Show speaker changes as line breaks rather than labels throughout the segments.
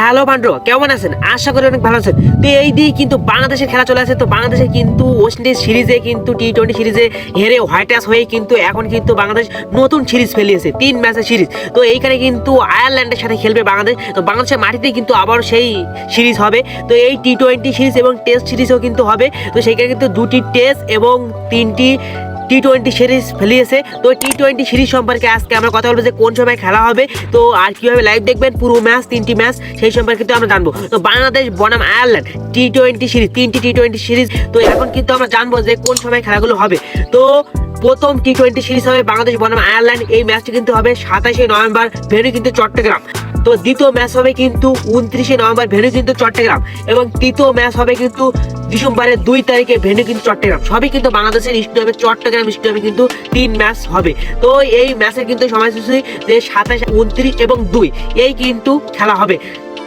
Hello পান্ড্র কেমন আছেন? আশা করি অনেক ভালো আছেন। তো এই দিয়ে কিন্তু বাংলাদেশের খেলা চলে আসে। তো বাংলাদেশে কিন্তু ওয়েস্ট ইন্ডিজ সিরিজে কিন্তু টি টোয়েন্টি সিরিজে হেরে হোয়াইট হাউস হয়ে কিন্তু এখন কিন্তু বাংলাদেশ নতুন সিরিজ ফেলিয়েছে। তিন ম্যাচের সিরিজ তো এইখানে কিন্তু আয়ারল্যান্ডের সাথে খেলবে বাংলাদেশ। তো বাংলাদেশের মাটিতে কিন্তু আবার সেই সিরিজ হবে। তো এই টি টোয়েন্টি সিরিজ এবং টেস্ট সিরিজও কিন্তু হবে। তো সেইখানে কিন্তু দুটি টেস্ট এবং তিনটি টি টোয়েন্টি সিরিজ ফেলিয়েছে তো টি টোয়েন্টি সিরিজ সম্পর্কে আজকে আমরা কথা বলব যে কোন সময় খেলা হবে। তো আর কীভাবে লাইভ দেখবেন, পুরো ম্যাচ তিনটি ম্যাচ সেই সম্পর্কে কিন্তু আমরা জানব। তো বাংলাদেশ, বনাম আয়ারল্যান্ড টি টোয়েন্টি সিরিজ তিনটি টি টোয়েন্টি সিরিজ তো এখন কিন্তু আমরা জানব যে কোন সময় খেলাগুলো হবে। তো প্রথম টি টোয়েন্টি সিরিজ হবে বাংলাদেশ, বনাম আয়ারল্যান্ড এই ম্যাচটি কিন্তু হবে সাতাশে নভেম্বর ভেনু কিন্তু চট্টগ্রাম। তো দ্বিতীয় ম্যাচ হবে কিন্তু উনত্রিশে নভেম্বর ভেনু কিন্তু চট্টগ্রাম। এবং তৃতীয় ম্যাচ হবে কিন্তু ডিসেম্বরের দুই তারিখে ভেনু কিন্তু চট্টগ্রাম। সবই কিন্তু বাংলাদেশের স্টেডিয়ামে চট্টগ্রাম স্টেডিয়ামে কিন্তু তিন ম্যাচ হবে। তো এই ম্যাচের কিন্তু সময়সূচি যে সাতাশ, উনত্রিশ এবং দুই, এই কিন্তু খেলা হবে।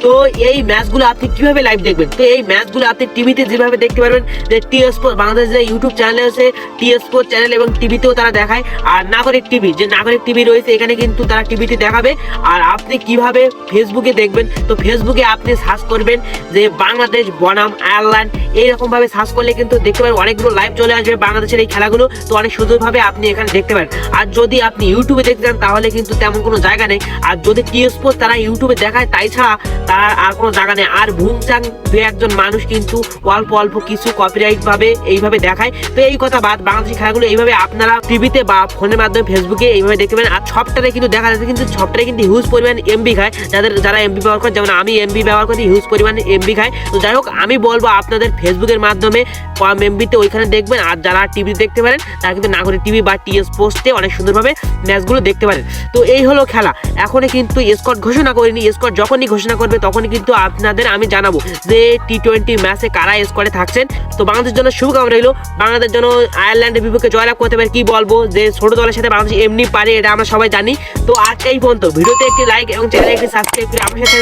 তো এই ম্যাচগুলো আপনি কীভাবে লাইভ দেখবেন? তো এই ম্যাচগুলো আপনি টিভিতে যেভাবে দেখতে পারবেন, যে টি স্পোর্ট বাংলাদেশ যে ইউটিউব চ্যানেল আছে টি স্পোর্ট চ্যানেল এবং টিভিতেও তারা দেখায়। আর নাগরিক টিভি যে নাগরিক টিভি রয়েছে, এখানে কিন্তু তারা টিভিতে দেখাবে। আর আপনি কীভাবে ফেসবুকে দেখবেন? তো ফেসবুকে আপনি সার্চ করবেন যে বাংলাদেশ বনাম আয়ারল্যান্ড এইরকম ভাবে সার্চ করলে কিন্তু দেখতে পারেন অনেকগুলো লাইভ চলে আসবে বাংলাদেশের এই খেলাগুলো। তো অনেক সুন্দরভাবে আপনি এখানে দেখতে পারেন। আর যদি আপনি ইউটিউবে দেখতে চান, তাহলে কিন্তু তেমন কোনো জায়গা নেই। আর যদি টি স্পোর্ট তারা ইউটিউবে দেখায়, তাই ছাড়া তার আর কোনো জায়গা নেই। আর ভুংচাং দু একজন মানুষ কিন্তু অল্প অল্প কিছু কপিরাইট ভাবে এইভাবে দেখায়। তো এই কথা বাদ বাংলাদেশি খেলাগুলো এইভাবে আপনারা টিভিতে বা ফোনের মাধ্যমে ফেসবুকে এইভাবে দেখতে পারেন। আর সবটাতে কিন্তু দেখা যাচ্ছে, কিন্তু সবটাতে কিন্তু হিউজ পরিমাণ এমবি খায়। যাদের, যারা এমবি ব্যবহার করে, যেমন আমি এমবি ব্যবহার করি হিউজ পরিমাণ এমবি খায়। তো যাই হোক, আমি বলব আপনাদের ফেসবুকের মাধ্যমে কম এমবিতে ওইখানে দেখবেন। আর যারা টিভি দেখতে পারেন, তারা কিন্তু নাগরিক টিভি বা টিএস পোস্টে অনেক সুন্দরভাবে ম্যাচগুলো দেখতে পারেন। তো এই হলো খেলা। এখনই কিন্তু স্কট ঘোষণা করিনি স্কট যখনই ঘোষণা করবে, তখনই কিন্তু আপনাদের আমি জানাব যে টি টোয়েন্টি ম্যাচে কারা স্কোয়াডে থাকছেন। তো বাংলাদেশের জন্য শুভকামনা রইল। বাংলাদেশের জন্য আয়ারল্যান্ডের বিপক্ষে জয়লাভ করতে পারে, কি বলব? যে ছোট দলের সাথে বাংলাদেশ এমনি পারে, এটা আমরা সবাই জানি। তো আজকে এই পর্যন্ত। ভিডিওতে একটি লাইক এবং চ্যানেলে একটি সাবস্ক্রাইব করে আমার সাথে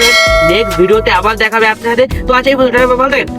নেক্সট ভিডিওতে আবার দেখাবে আপনার সাথে তো আজ এই পর্যন্ত থাকেন।